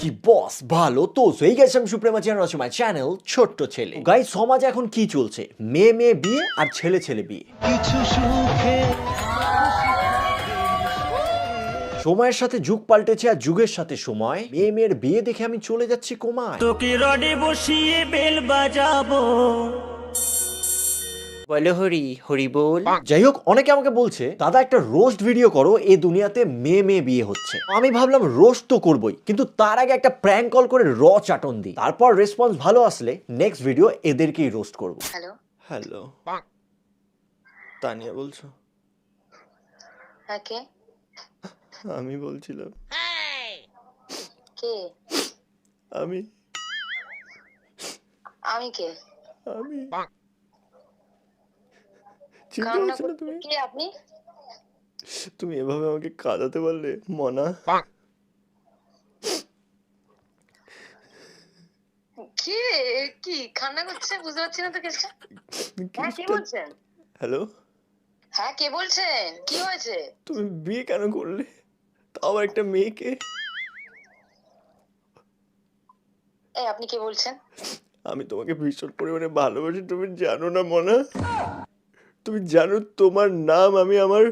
কি বস ভালো। তো সেই গেছে আমি সুপ্রেমা চ্যানেল আছে মাই চ্যানেল ছোট্ট ছেলে। গাই সমাজে এখন কি চলছে? মেয়ে মেয়ে বিয়ে আর ছেলে ছেলে বিয়ে। সময়ের সাথে যুগ পাল্টেছে আর যুগের সাথে সময়। মেয়ে মেয়ের বিয়ে দেখে আমি চলে যাচ্ছি কোমায়। তোকে রডে বসিয়ে বেল বাজাবো। বলো হরি হরি বল। যাই হোক অনেকে আমাকে বলছে দাদা একটা রোস্ট ভিডিও করো এই দুনিয়াতে মেয়ে মেয়ে বিয়ে হচ্ছে। আমি ভাবলাম রোস্ট তো করবোই। কিন্তু তার আগে একটা প্র্যাঙ্ক কল করে র চাটন দিই। তারপর রেসপন্স ভালো আসলে নেক্সট ভিডিও এদেরকেই রোস্ট করব। হ্যালো হ্যালো তানিয়া বলছো? হ্যাঁ কে? আমি বলছিলাম। কে? আমি। আমি কে? আমি। চিনতে কান্না পারছ না তুমি? কে আপনি? তুমি এভাবে আমাকে কাঁদাতে পারলে মনা? কে? কি? কান্না করছে? বুঝতে পারছি না তো কেসটা হ্যাঁ কে বলছেন? হ্যালো? হ্যাঁ কে বলছেন? কি হয়েছে? তুমি বিয়ে কেন করলে? তাও আবার একটা মেয়েকে? এই আপনি কে বলছেন? আমি তোমাকে ভীষণ পরিমাণে ভালোবাসি তুমি জানো না মনা? তুমি জানো তোমার নাম আমি আমার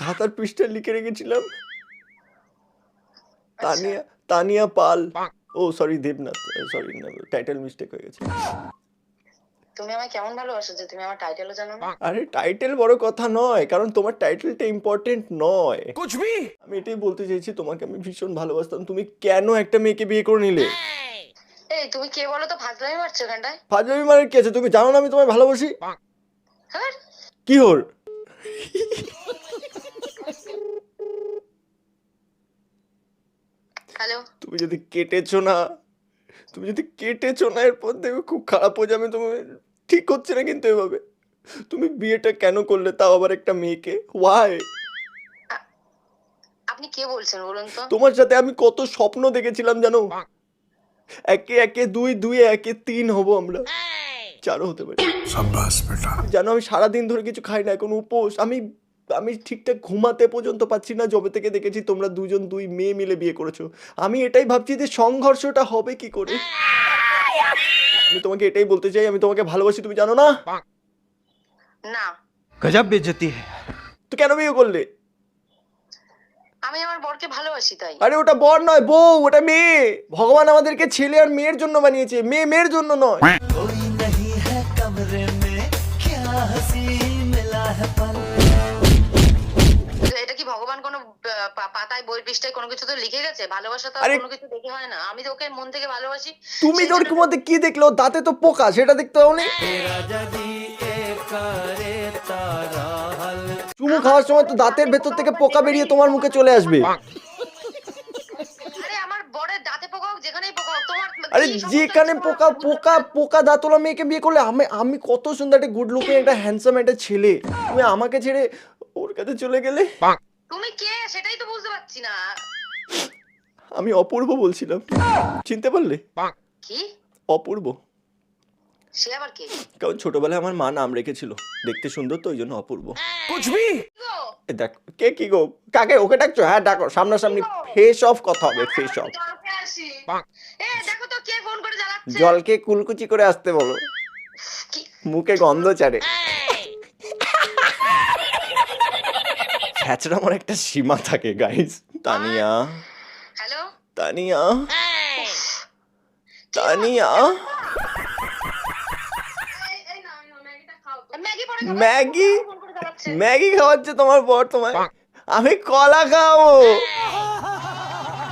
খাতার পৃষ্ঠায় লিখে রেখেছিলাম। তানিয়া তানিয়া পাল। ও সরি দেবনাথ সরি না টাইটেল মিস্টেক হয়ে গেছে। তুমি আমায় কেমন ভালোবাসো যে তুমি আমার টাইটেলও জানো না? আরে টাইটেল বড় কথা নয় কারণ তোমার টাইটেলটা ইম্পর্টেন্ট নয়। আমি এটাই বলতে চাইছি তোমাকে আমি ভীষণ ভালোবাসতাম। তুমি কেন একটা মেয়েকে বিয়ে করে নিলে? এই তুমি কে বলো তো? ফাজলামি মারছো এখানটায়? ফাজলামি মানে কি আছে? তুমি জানো না আমি তোমায় ভালোবাসি? কি হর হ্যালো? তুমি যদি কেটেছো না তুমি যদি কেটেছো না এরপর দেখবে খুব খারাপ হয়ে যাবে তুমি ঠিক হচ্ছে না কিন্তু এভাবে। তুমি বিয়েটা কেন করলে তাও আবার একটা মেয়েকে? ওয়াই আপনি কে বলছেন বলুন তো? তোমার সাথে আমি কত স্বপ্ন দেখেছিলাম জানো? একে একে দুই দুই একে তিন হব আমরা। চারও হতে পারি। জানো আমি সারাদিন ধরে কিছু খাই না এখন উপোস। আমি আমি ঠিকঠাক ঘুমাতে পর্যন্ত পাচ্ছি না যবে থেকে দেখেছি তোমরা দুজন দুই মেয়ে মিলে বিয়ে করেছ। আমি এটাই ভাবছি যে সংঘর্ষটা হবে কি করে? আমি তোমাকে এটাই বলতে চাই আমি তোমাকে ভালোবাসি তুমি জানো না? না। গজব বেজতি है তো কেন বিয়ে করলে? আমি আমার বরকে ভালোবাসি তাই। আরে ওটা বর নয় বউ ওটা মেয়ে। ভগবান আমাদেরকে ছেলে আর মেয়ের জন্য বানিয়েছে মেয়ে মেয়ের জন্য নয়। গেছে ভালোবাসা তো আর কোনো কিছু দেখে হয় না। আমি তো ওকে মন থেকে ভালোবাসি তুমি তোর জন্য- মধ্যে কি দেখল দাঁতে তো পোকা সেটা দেখতে হবে চুমু খাওয়ার সময় তো দাঁতের ভেতর থেকে পোকা বেরিয়ে তোমার মুখে চলে আসবে। আরে আমার পোকা পোকা হোক তোমার আরে কি সমস্যা যেখানে পোকা? পোকা পোকা দাঁতলা মেয়েকে বিয়ে করলে আমি আমি কত সুন্দর একটা গুড লুকিং একটা হ্যান্ডসাম একটা ছেলে। তুমি আমাকে ছেড়ে ওর কাছে চলে গেলে? তুমি কে? সেটাই তো বুঝতে পারছি না। আমি অপূর্ব বলছিলাম। চিনতে পারলে? কি? অপূর্ব। কারণ ছোটবেলায় আমার মা নাম রেখেছিল। দেখতে সুন্দর তো ওই জন্য অপূর্ব কুচবি! দেখ কে কি গো? কাকে? ওকে ডাকছো? হ্যাঁ ডাকো। সামনাসামনি ফেস অফ কথা হবে ফেস অফ জলকে কুলকুচি করে আসতে বলো। মুখে গন্ধ চারে হ্যাচড়ামোর একটা সীমা থাকে guys Tania. Tania Tania Maggi. Maggi খাওয়াচ্ছে। তোমার বর তোমায়। আমি কলা খাব।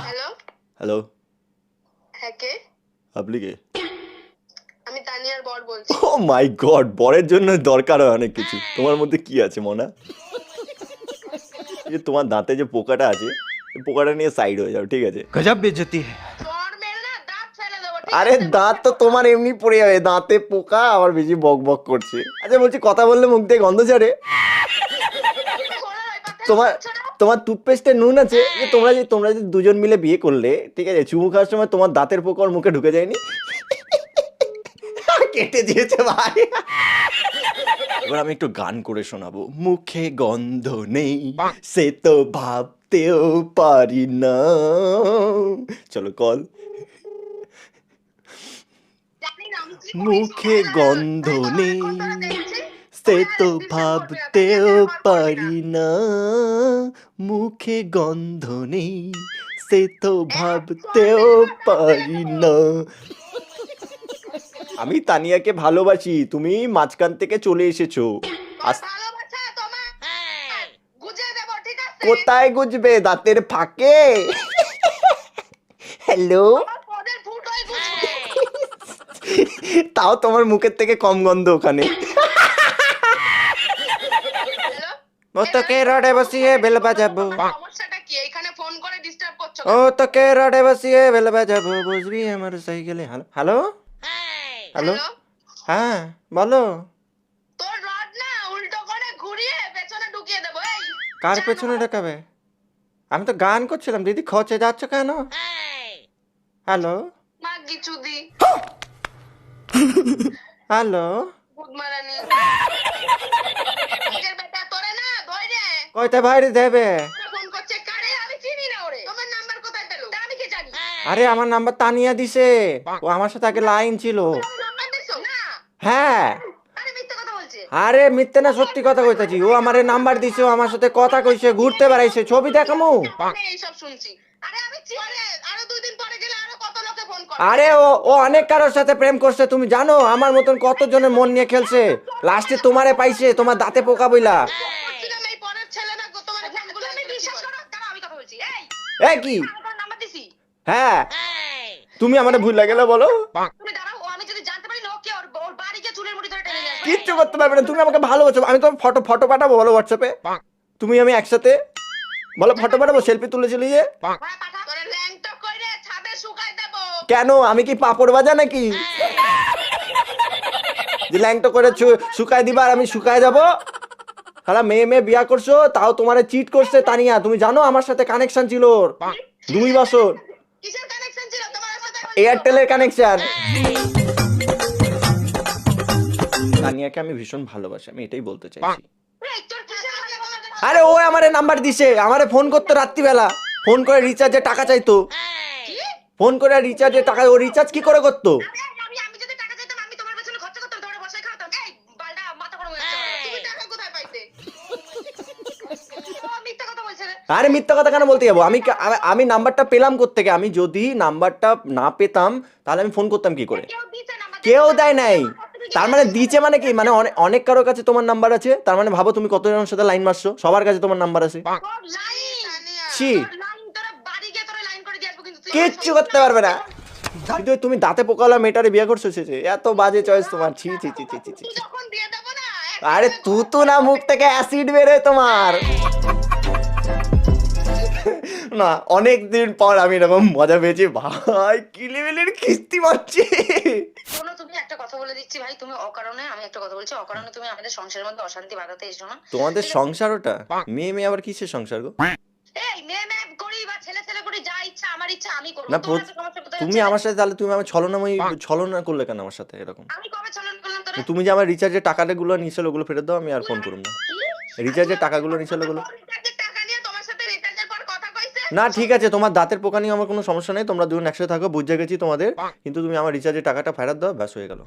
হ্যালো হ্যালো হ্যাঁ কে? আপনি কে? আমি তানিয়ার বর বলছি। ও মাই গড বরের জন্য দরকার হয় অনেক কিছু। তোমার মধ্যে কি আছে মনা? তোমার দাঁতে যে পোকাটা আছে পোকাটা নিয়ে সাইড হয়ে যাও ঠিক আছে? গজব বেজতি আরে দাঁত তো তোমার এমনি পড়ে যাবে দাঁতে পোকা আবার বেশি বক বক করছে। আচ্ছা বলছি কথা বললে মুখ দিয়ে গন্ধ ছাড়ে তোমার তোমার টুথপেস্টে নুন আছে যে তোমরা যে তোমরা যদি দুজন মিলে বিয়ে করলে ঠিক আছে চুমু খাওয়ার সময় তোমার দাঁতের পোকা ওর মুখে ঢুকে যায়নি? কেটে দিয়েছে ভাই। এবার আমি একটু গান করে শোনাবো। মুখে গন্ধ নেই সে তো ভাব ভাবতেও পারি না। চলো কল মুখে গন্ধ নেই, সে তো ভাবতেও পারি না। মুখে গন্ধ নেই, সে তো ভাবতেও পারি না। আমি তানিয়াকে ভালোবাসি, তুমি মাঝখান থেকে চলে এসেছ। আস- কোথায় গুজবে দাঁতের ফাঁকে? হ্যালো। তাও তোমার মুখের থেকে কম গন্ধ ওখানে। ও তোকে রডে বসিয়ে বেল বাজাবো। সমস্যাটা কি? এইখানে ফোন করে ডিস্টার্ব করছ ও তোকে রডে বসিয়ে বেল বাজাবো বুঝবি আমার সাইকেলে। হ্যালো? Hello hello? হ্যালো? হ্যাঁ বলো তোর রড না উল্টো করে ঘুরিয়ে পেছনে ঢুকিয়ে দেবো এই কার পেছনে। ঢোকাবে? আমি তো গান করছিলাম দিদি খচে যাচ্ছ কেন? হ্যালো? হ্যালো? কয়টা ভাইরে দেবে? আরে আমার নাম্বার তানিয়া দিছে। ও আমার সাথে আগে লাইন ছিল। হ্যাঁ আরে মিথ্যা কথা বলছে আরে মিথ্যে না সত্যি কথা কইতাছি। ও আমারে নাম্বার দিছে ও আমার সাথে কথা কইছে ঘুরতে বেড়াইছে ছবি দেখামু? আমি এইসব শুনছি। আরে আমি চিনি আরও দুই দিন পরে গেলে আরও কত লোকে ফোন করে। আরে ও ও অনেক কারোর সাথে প্রেম করছে তুমি জানো? আমার মতন কতজনের মন নিয়ে খেলছে। লাস্টে তোমারে পাইছে তোমার দাঁতে পোকা বইলা। করছিলাম এই পরের ছেলে না গো, তোমার ফোনগুলো আমি বিশ্বাস করো? দাঁড়াও আমি কথা বলছি। এই এ কি? নাম্বার দিছি। হ্যাঁ। তুমি আমারে ভুল লাগেলে বলো। তুমি দাঁড়াও ও আমি যদি জানতে পারি না ওকে ওর ওর বাড়ি গিয়ে চুলের মুঠি ধরে টেনে নিয়ে আসবে কিচ্ছু করতে পারবে না। তুমি আমাকে ভালোবাসো। আমি তোমার ফটো ফটো পাঠাবো বলো হোয়াটসঅ্যাপে তুমি আমি একসাথে বলো ফটো পাঠাবো সেলফি তুলেছিলি যে হ্যাঁ কেন? আমি কি পাপড় বাজা নাকি? যে ল্যাংটো করে শুকায় দিবা আর আমি শুকায় যাব? সারা মেয়ে মেয়ে বিয়া করছ তাও তোমারে চিট করছে তানিয়া। তুমি জানো আমার সাথে কানেকশন ছিল ওর। দুই বছর। কিসের কানেকশন ছিল? তোমার সাথে এয়ারটেলের কানেকশন তানিয়াকে আমি ভীষণ ভালোবাসি আমি এটাই বলতে চাইছি। আরে ও আমারে নাম্বার দিছে আমারে ফোন করতো রাত্রিবেলা। ফোন করে রিচার্জের টাকা চাইতো। ফোন করে রিচার্জের টাকা ও রিচার্জ কি করে করতো? আরে মিথ্যা কথা বলছে রে আরে মিথ্যা কথা কেন বলতে যাব? আমি আমি- নাম্বারটা পেলাম থেকে আমি যদি নাম্বারটা না পেতাম তাহলে আমি ফোন করতাম কি করে? কেউ দিছে না কেউ দেয় নাই। তার মানে দিচ্ছে মানে কি? মানে অনেক অনেক কারোর কাছে তোমার নাম্বার আছে? তার মানে ভাবো তুমি কতজনের সাথে লাইন মারছো? সবার কাছে তোমার নাম্বার আছে? ছি। কিচ্ছু করতে পারবে না। কিন্তু তুমি দাঁতে পোকালা মেয়েটারে বিয়ে করছ শেষে। এত বাজে চয়েস তোমার। ছি ছি ছি ছি ছি ছি তুই যখন দিয়ে দেবো না আরে তু তো না মুখ থেকে অ্যাসিড বেরোয় তোমার। না অনেক দিন পর আমি এরকম মজা পেয়েছি। ভাই কিলিমিলির কিস্তি মারছি শোনো তুমি একটা কথা বলে দিচ্ছি ভাই তুমি অকারণে আমি একটা কথা বলছি অকারণে তুমি আমাদের সংসারের মধ্যে অশান্তি বাঁধাতে এসো না। তোমাদের সংসার ওটা? মেয়ে মেয়ে আবার কিসের সংসার গো? এই মেয়ে মেয়ে করি বা ছেলে ছেলে করি যা ইচ্ছা আমার ইচ্ছা আমি করব। না, তুমি আমার সাথে তাহলে তুমি আমার ছলনাময়ী ছলনা করলে কেন আমার সাথে এরকম? আমি কবে চলন করলাম তোরে? তুমি যে আমার রিচার্জের টাকাটা গুলো নিয়েছিল ওগুলো ফেরত দাও আমি আর ফোন করুম না। রিচার্জের টাকাগুলো নিয়েছিল ওগুলো না ঠিক আছে তোমার দাঁতের পোকা নিয়ে আমার কোনো সমস্যা নেই তোমরা দুজন একসাথে থাকো বুঝে গেছি তোমাদের কিন্তু তুমি আমার রিচার্জের টাকাটা ফেরত দাও ব্যাস হয়ে গেল।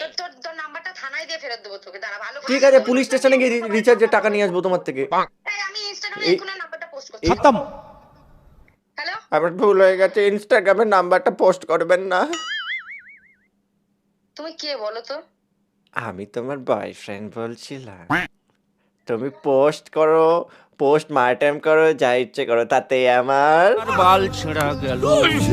তোর তোর তোর নাম্বারটা থানায় দিয়ে ফেরত দেবো তোকে দাঁড়া ভালো করে ঠিক আছে পুলিশ স্টেশনে গিয়ে রিচার্জের টাকা নিয়ে আসব তোমার থেকে। এই আমি ইনস্টাগ্রামে এই- এখন নাম্বারটা পোস্ট করছি। এই- হ্যালো? আমার ভুল হয়ে গেছে ইনস্টাগ্রামের নাম্বারটা পোস্ট করবেন না। তুমি কে বলো তো? আমি তোমার বয়ফ্রেন্ড বলছিলাম। তুমি পোস্ট করো পোস্ট মার্টেম করো যা ইচ্ছে করো তাতে আমার বাল ছড়া গেল।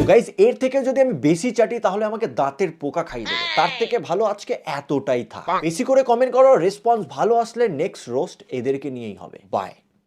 গাইস এর থেকে যদি আমি বেশি চাটি তাহলে আমাকে দাঁতের পোকা খাই দেবে। তার থেকে ভালো আজকে এতটাই থাক। বেশি করে কমেন্ট করো রেসপন্স ভালো আসলে নেক্সট রোস্ট এদেরকে নিয়েই হবে। বাই